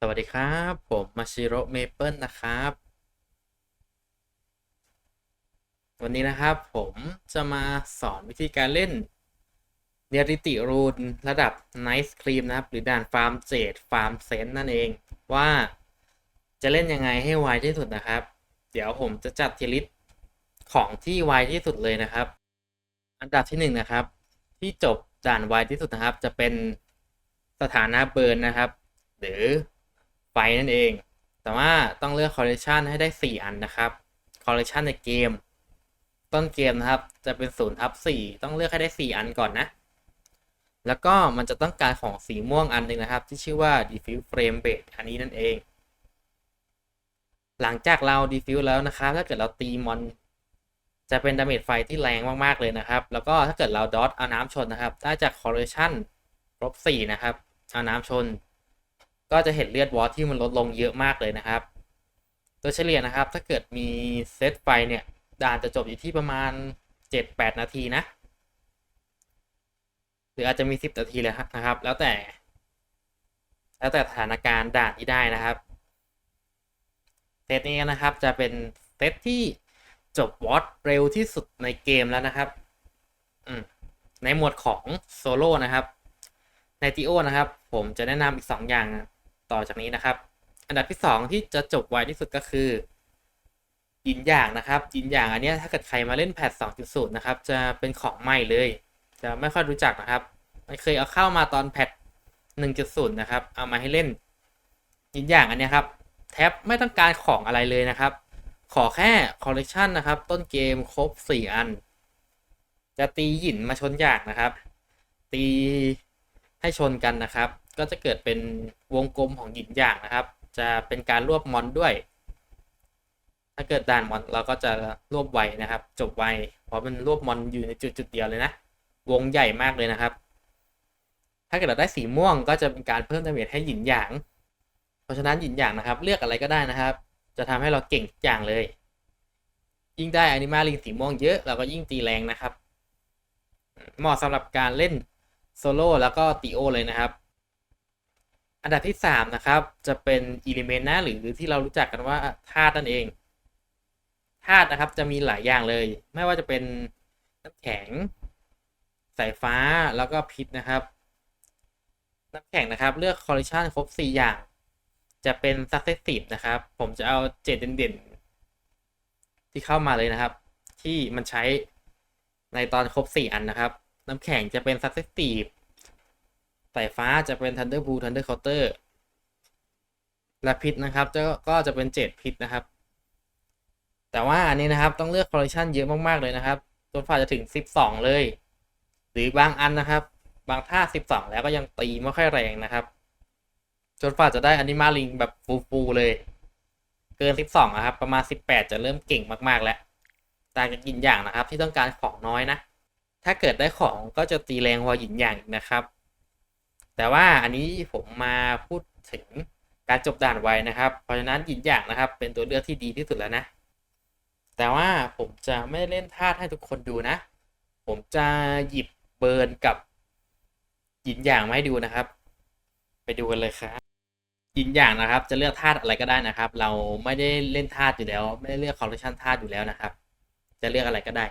สวัสดีครับ ผมมาชิโร่เมเปิลนะครับ วันนี้นะครับผมจะมาสอนวิธีการเล่นเนียริติรูนระดับไนท์ครีมนะครับ หรือด่านฟาร์มเจดฟาร์มเซนนั่นเอง ว่าจะเล่นยังไงให้ไวที่สุดนะครับ เดี๋ยวผมจะจัดทีลิสของที่ไวที่สุดเลยนะครับ อันดับที่หนึ่งนะครับ ที่จบด่านไวที่สุดนะครับ จะเป็นสถานะเบิร์นนะครับ หรือ ไฟนั่นเอง แต่ว่าต้องเลือกคอลเลคชันให้ได้ 4 อันนะครับ คอลเลคชันในเกม ต้นเกมนะครับ จะเป็น0ทับ4ต้องเลือกให้ได้ 4 อันก่อนนะ แล้วก็มันจะต้องการของสีม่วงอันหนึ่งนะครับ ที่ชื่อว่า diffuse frame rate อันนี้นั่นเอง หลังจากเรา diffuse แล้วนะครับ ถ้าเกิดเราตีมอนจะเป็นดาเมจไฟที่แรงมากๆเลยนะครับ แล้วก็ถ้าเกิดเราดอทเอาน้ำชนนะครับ ได้จากคอลเลคชันลบ4นะครับ เอาน้ำชน ก็จะเห็นเลือดวอทที่มันลดลงเยอะมากเลยนะครับ โดยเฉลี่ยนะครับ ถ้าเกิดมีเซตไฟเนี่ย ด่านจะจบอยู่ที่ประมาณ 7-8 นาทีนะ หรืออาจจะมี 10 นาทีเลยนะครับ แล้วแต่ แล้วแต่สถานการณ์ด่านที่ได้นะครับเซตนี้นะครับจะเป็นเซตที่จบวอตเร็วที่สุดในเกมแล้วนะครับ ในหมวดของโซโล่นะครับ ในติโอนะครับ ผมจะแนะนำอีก 2 อย่าง ต่อจากนี้นะครับ อันดับที่ 2 ที่จะจบไวที่สุดก็คือยินอย่างนะครับยินอย่างอันเนี้ยถ้าเกิดใครมาเล่นแพท2.0 นะครับ จะเป็นของใหม่เลย จะไม่ค่อยรู้จักนะครับไม่เคยเอาเข้ามาตอนแพท1.0 นะครับ เอามาให้เล่นยินอย่างอันเนี้ยครับแท็บไม่ต้องการของอะไรเลยนะครับ ขอแค่คอลเลกชันนะครับ ต้นเกมครบ 4 อัน จะตีหินมาชนอย่างนะครับ ตีให้ชนกันนะครับ ก็จะเกิดเป็นวงกลมของหยินอย่างนะครับ จะเป็นการรวบมอนด้วย ถ้าเกิดด่านมอนเราก็จะรวบไวนะครับ จบไวเพราะมันรวบมอนอยู่ในจุดจุดเดียวเลยนะ วงใหญ่มากเลยนะครับ ถ้าเกิดเราได้สีม่วงก็จะเป็นการเพิ่มดาเมจให้หยินหยาง เพราะฉะนั้นหยินหยางนะครับ เลือกอะไรก็ได้นะครับ จะทำให้เราเก่งทุกอย่างเลย ยิ่งได้อนิมาลิงสีม่วงเยอะเราก็ยิ่งตีแรงนะครับ เหมาะสำหรับการเล่นโซโล่แล้วก็ตีโอเลยนะครับ อันดับที่ 3 นะครับ จะเป็นอิเลเมนต์นะหรือที่เรารู้จักกันว่าธาตุนั่นเองธาตุนะครับจะมีหลายอย่างเลย ไม่ว่าจะเป็นน้ำแข็ง สายฟ้าแล้วก็พิษนะครับ น้ำแข็งนะครับ เลือกคอลเลคชันครบ 4 อย่าง จะเป็น successive นะครับ ผมจะเอาเจ็ดเด่นๆ ที่เข้ามาเลยนะครับ ที่มันใช้ในตอนครบ 4 อันนะครับ น้ำแข็งจะเป็น successive สายฟ้าจะเป็น Thunder Blue Thunder Counter และพิษนะครับก็จะเป็นเจ็ดพิษนะครับ แต่ว่าอันนี้นะครับต้องเลือกคอลเลคชันเยอะมากๆเลยนะครับจนฝ่าจะถึง 12 เลย หรือบางอันนะครับ บางท่า 12 แล้วก็ยังตีไม่ค่อยแรงนะครับจนฝ่าจะได้อนิมาลิงแบบฟูๆเลย เกิน 12นะครับ ประมาณ 18 จะเริ่มเก่งมากๆแล้วต่างจากยินอย่างนะครับ ที่ต้องการของน้อยนะ ถ้าเกิดได้ของก็จะตีแรงกว่าหยินอย่างนะครับ แต่ว่าอันนี้ผมมาพูดถึงการจบด่านไวนะครับ เพราะฉะนั้นหยินอย่างนะครับ เป็นตัวเลือกที่ดีที่สุดแล้วนะ แต่ว่าผมจะไม่เล่นธาตุให้ทุกคนดูนะ ผมจะหยิบเบิร์นกับหยินอย่างมาให้ดูนะครับ ไปดูกันเลยครับหยินอย่างนะครับ จะเลือกธาตุอะไรก็ได้นะครับ เราไม่ได้เล่นธาตุอยู่แล้ว ไม่ได้เลือกคอลเลคชันธาตุอยู่แล้วนะครับ จะเลือกอะไรก็ได้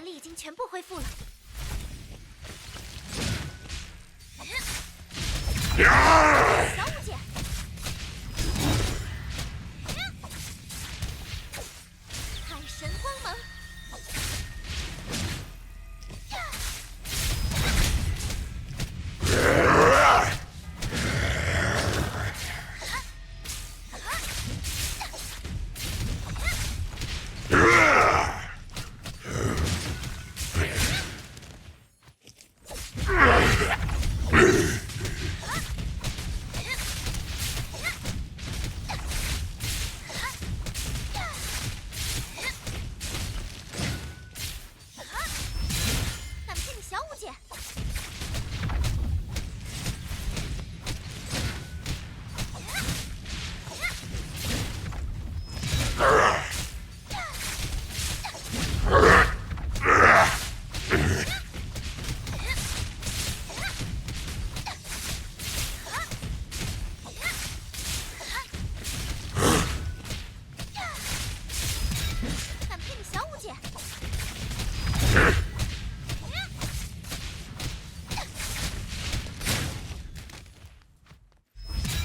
魂力已经全部恢复了。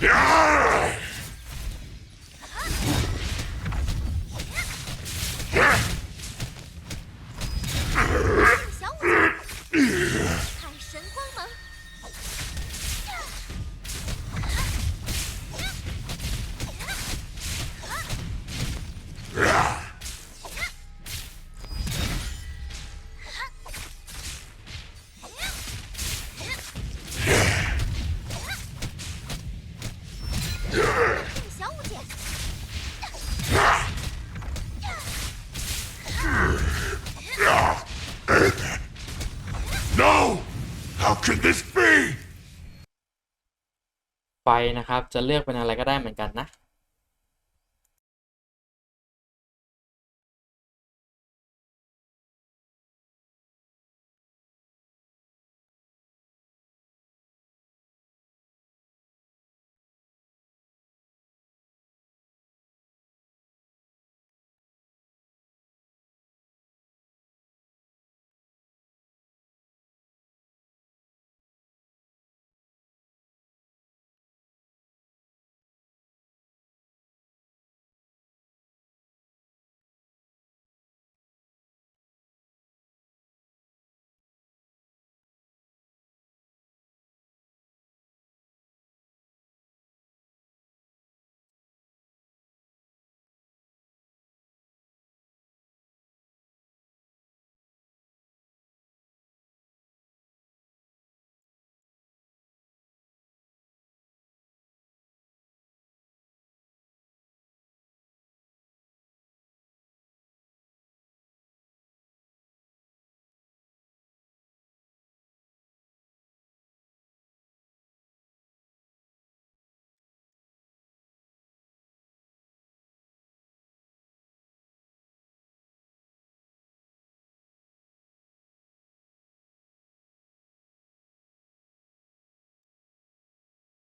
小 小舞姐， No! How can this be? ไฟนะครับ จะเลือกเป็นอะไรก็ได้เหมือนกันนะ